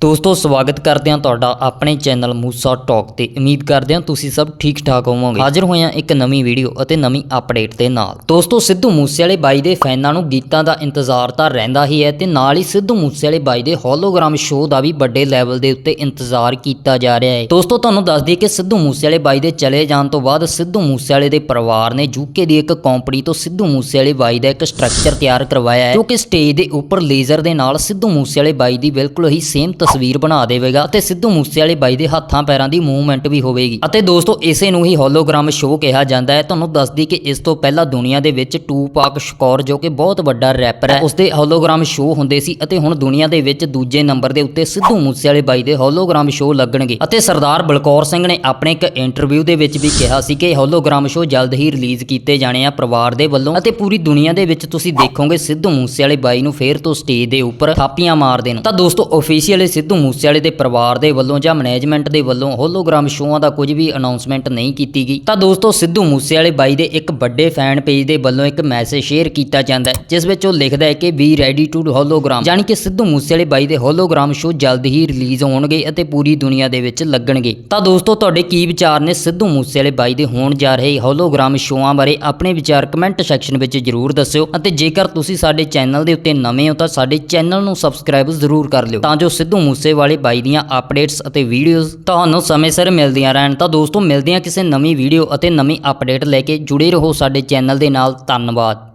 ਦੋਸਤੋ, ਸਵਾਗਤ ਕਰਦੇ ਹਾਂ ਤੁਹਾਡਾ ਆਪਣੇ ਚੈਨਲ ਮੂਸਾ ਟਾਕ ਤੇ। ਉਮੀਦ ਕਰਦੇ ਹਾਂ ਤੁਸੀਂ ਸਭ ਠੀਕ ਠਾਕ ਹੋਵੋਗੇ। ਹਾਜ਼ਰ ਹੋਏ ਹਾਂ ਇੱਕ ਨਵੀਂ ਵੀਡੀਓ ਅਤੇ ਨਵੀਂ ਅਪਡੇਟ ਦੇ ਨਾਲ। ਦੋਸਤੋ, ਸਿੱਧੂ ਮੂਸੇਵਾਲੇ ਬਾਈ ਦੇ ਫੈਨਾਂ ਨੂੰ ਗੀਤਾਂ ਦਾ ਇੰਤਜ਼ਾਰ ਤਾਂ ਰਹਿੰਦਾ ਹੀ ਹੈ ਤੇ ਨਾਲ ਹੀ ਸਿੱਧੂ ਮੂਸੇਵਾਲੇ ਬਾਈ ਦੇ ਹੋਲੋਗ੍ਰਾਮ ਸ਼ੋਅ ਦਾ ਵੀ ਵੱਡੇ ਲੈਵਲ ਦੇ ਉੱਤੇ ਇੰਤਜ਼ਾਰ ਕੀਤਾ ਜਾ ਰਿਹਾ ਹੈ। ਦੋਸਤੋ, ਤੁਹਾਨੂੰ ਦੱਸ ਦਈਏ ਕਿ ਸਿੱਧੂ ਮੂਸੇਵਾਲੇ ਬਾਈ ਦੇ ਚਲੇ ਜਾਣ ਤੋਂ ਬਾਅਦ ਸਿੱਧੂ ਮੂਸੇਵਾਲੇ ਦੇ ਪਰਿਵਾਰ ਨੇ ਯੂਕੇ ਦੀ ਇੱਕ ਕੰਪਨੀ ਤੋਂ ਸਿੱਧੂ ਮੂਸੇਵਾਲੇ ਬਾਈ ਦਾ ਇੱਕ ਸਟਰਕਚਰ ਤਿਆਰ ਕਰਵਾਇਆ ਹੈ, ਜੋ ਕਿ ਸਟੇਜ ਦੇ ਉੱਪਰ ਲੇਜ਼ਰ ਦੇ ਨਾਲ ਸਿੱਧੂ ਮੂਸੇਵਾਲੇ ਬਾਈ ਦੀ ਬਿਲਕੁਲ ਹੀ ਸੇਮ ਤਸਵੀਰ ਬਣਾ ਦੇਵੇਗਾ ਅਤੇ ਸਿੱਧੂ ਮੂਸੇਵਾਲੇ ਬਾਈ ਦੇ ਹੱਥਾਂ ਪੈਰਾਂ ਦੀ ਮੂਵਮੈਂਟ ਵੀ ਹੋਵੇਗੀ। ਅਤੇ ਦੋਸਤੋ, ਇਸੇ ਨੂੰ ਹੀ ਹੋਲੋਗ੍ਰਾਮ ਸ਼ੋਅ ਕਿਹਾ ਜਾਂਦਾ ਹੈ। ਤੁਹਾਨੂੰ ਦੱਸਦੀ ਕਿ ਇਸ ਤੋਂ ਪਹਿਲਾਂ ਦੁਨੀਆ ਦੇ ਵਿੱਚ ਟੂਪਾਕ ਸ਼ਕੌਰ, ਜੋ ਕਿ ਬਹੁਤ ਵੱਡਾ ਰੈਪਰ ਹੈ, ਉਸਦੇ ਹੋਲੋਗ੍ਰਾਮ ਸ਼ੋਅ ਹੁੰਦੇ ਸੀ ਅਤੇ ਹੁਣ ਦੁਨੀਆ ਦੇ ਵਿੱਚ ਦੂਜੇ ਨੰਬਰ ਦੇ ਉੱਤੇ ਸਿੱਧੂ ਮੂਸੇਵਾਲੇ ਬਾਈ ਦੇ ਹੋਲੋਗ੍ਰਾਮ ਸ਼ੋਅ ਲੱਗਣਗੇ। ਅਤੇ ਸਰਦਾਰ ਬਲਕੌਰ ਸਿੰਘ ਨੇ ਆਪਣੇ ਇੱਕ ਇੰਟਰਵਿਊ ਦੇ ਵਿੱਚ ਵੀ ਕਿਹਾ ਸੀ ਕਿ ਹੋਲੋਗ੍ਰਾਮ ਸ਼ੋਅ ਜਲਦ ਹੀ ਰਿਲੀਜ਼ ਕੀਤੇ ਜਾਣੇ ਆ ਪਰਿਵਾਰ ਦੇ ਵੱਲੋਂ ਅਤੇ ਪੂਰੀ ਦੁਨੀਆ ਦੇ ਵਿੱਚ ਤੁਸੀਂ ਦੇਖੋਗੇ ਸਿੱਧੂ ਮੂਸੇਵਾਲੇ ਬਾਈ ਨੂੰ ਫੇਰ ਤੋਂ ਸਟੇਜ ਦੇ ਉੱਪਰ ਥਾਪੀਆਂ ਮਾਰਦੇ ਨੂੰ ਤਾਂ ਦੋਸਤੋ ਅਫੀਸ਼ੀਅਲੀ ਸਿੱਧੂ ਮੂਸੇਵਾਲੇ ਦੇ ਪਰਿਵਾਰ ਦੇ ਵੱਲੋਂ ਜਾਂ ਮੈਨੇਜਮੈਂਟ ਦੇ ਵੱਲੋਂ ਹੋਲੋਗ੍ਰਾਮ ਸ਼ੋਆਂ ਦਾ ਕੁਝ ਵੀ ਅਨਾਉਂਸਮੈਂਟ ਨਹੀਂ ਕੀਤੀ ਗਈ। ਤਾਂ ਦੋਸਤੋ, ਸਿੱਧੂ ਮੂਸੇਵਾਲੇ ਬਾਈ ਦੇ ਇੱਕ ਵੱਡੇ ਫੈਨ ਪੇਜ ਦੇ ਵੱਲੋਂ ਇੱਕ ਮੈਸੇਜ ਸ਼ੇਅਰ ਕੀਤਾ ਜਾਂਦਾ ਹੈ, ਜਿਸ ਵਿੱਚ ਉਹ ਲਿਖਦਾ ਹੈ ਕਿ ਵੀ ਰੈਡੀ ਟੂ ਹੋਲੋਗ੍ਰਾਮ ਯਾਨੀ ਕਿ ਸਿੱਧੂ ਮੂਸੇਵਾਲੇ ਬਾਈ ਦੇ ਹੋਲੋਗ੍ਰਾਮ ਸ਼ੋ ਜਲਦ ਹੀ ਰਿਲੀਜ਼ ਹੋਣਗੇ ਅਤੇ ਪੂਰੀ ਦੁਨੀਆ ਦੇ ਵਿੱਚ ਲੱਗਣਗੇ। ਤਾਂ ਦੋਸਤੋ, ਤੁਹਾਡੇ ਕੀ ਵਿਚਾਰ ਨੇ ਸਿੱਧੂ ਮੂਸੇਵਾਲੇ ਬਾਈ ਦੇ ਹੋਣ ਜਾ ਰਹੇ ਹੋਲੋਗ੍ਰਾਮ ਸ਼ੋਆਂ ਬਾਰੇ? ਆਪਣੇ ਵਿਚਾਰ ਕਮੈਂਟ ਸੈਕਸ਼ਨ ਵਿੱਚ ਜਰੂਰ ਦੱਸਿਓ ਅਤੇ ਜੇਕਰ ਤੁਸੀਂ ਸਾਡੇ ਚੈਨਲ ਦੇ ਉੱਤੇ ਨਵੇਂ ਹੋ ਤਾਂ ਸਾਡੇ ਚੈਨਲ ਨੂੰ ਸਬਸਕ੍ਰਾਈਬ ਜ਼ਰੂਰ ਕਰ ਲਿਓ, ਤਾਂ ਜੋ ਸਿੱਧੂ ਮੂਸੇਵਾਲੇ ਬਾਈ ਦੀਆਂ ਅਪਡੇਟਸ ਅਤੇ ਵੀਡੀਓਜ਼ ਤੁਹਾਨੂੰ ਸਮੇਂ ਸਿਰ ਮਿਲਦੀਆਂ ਰਹਿਣ। ਤਾਂ ਦੋਸਤੋ, ਮਿਲਦੇ ਹਾਂ ਕਿਸੇ ਨਵੀਂ ਵੀਡੀਓ ਅਤੇ ਨਵੀਂ ਅਪਡੇਟ ਲੈ ਕੇ ਜੁੜੇ ਰਹੋ ਸਾਡੇ ਚੈਨਲ ਦੇ ਨਾਲ। ਧੰਨਵਾਦ।